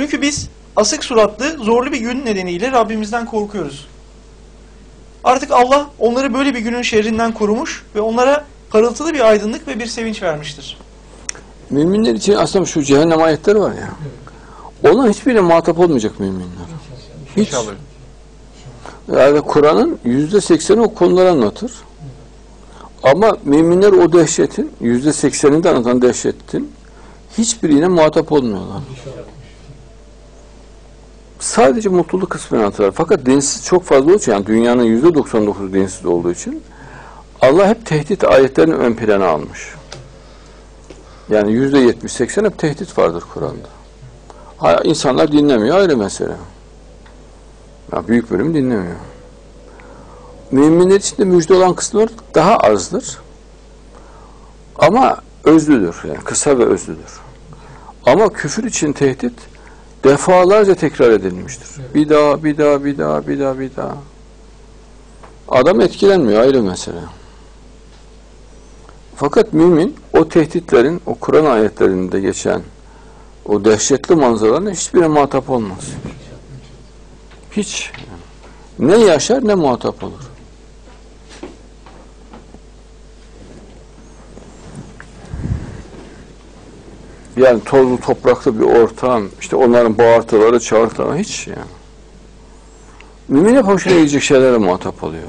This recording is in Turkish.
Çünkü biz asık suratlı, zorlu bir gün nedeniyle Rabbimizden korkuyoruz. Artık Allah onları böyle bir günün şerrinden korumuş ve onlara parıltılı bir aydınlık ve bir sevinç vermiştir. Müminler için aslında şu cehennem ayetleri var ya. Ona hiçbirine muhatap olmayacak müminler. Hiç. İnşallah. Yani Kur'an'ın yüzde sekseni o konuları anlatır. Ama müminler o dehşetin, yüzde seksenini de anlatan dehşetin hiçbirine muhatap olmuyorlar. Sadece mutluluk kısmını anlatırlar. Fakat dinsiz çok fazla olduğu için, yani dünyanın yüzde 99'u dinsiz olduğu için Allah hep tehdit ayetlerini ön plana almış. Yani yüzde 70-80 hep tehdit vardır Kur'an'da. İnsanlar dinlemiyor ayrı mesele. Ya büyük bölüm dinlemiyor. Müminler için de müjde olan kısımlar daha azdır. Ama özlüdür. Yani kısa ve özlüdür. Ama küfür için tehdit defalarca tekrar edilmiştir. Bir daha, bir daha, bir daha, bir daha, bir daha. Adam etkilenmiyor ayrı mesele. Fakat mümin o tehditlerin, o Kur'an ayetlerinde geçen o dehşetli manzaraların hiçbirine muhatap olmaz. Hiç. Ne yaşar ne muhatap olur. Yani tozlu topraklı bir ortam, işte onların bağırtıları, çağırtıları hiç yani. Mümin hep hoşuna gidecek şeylere muhatap oluyor.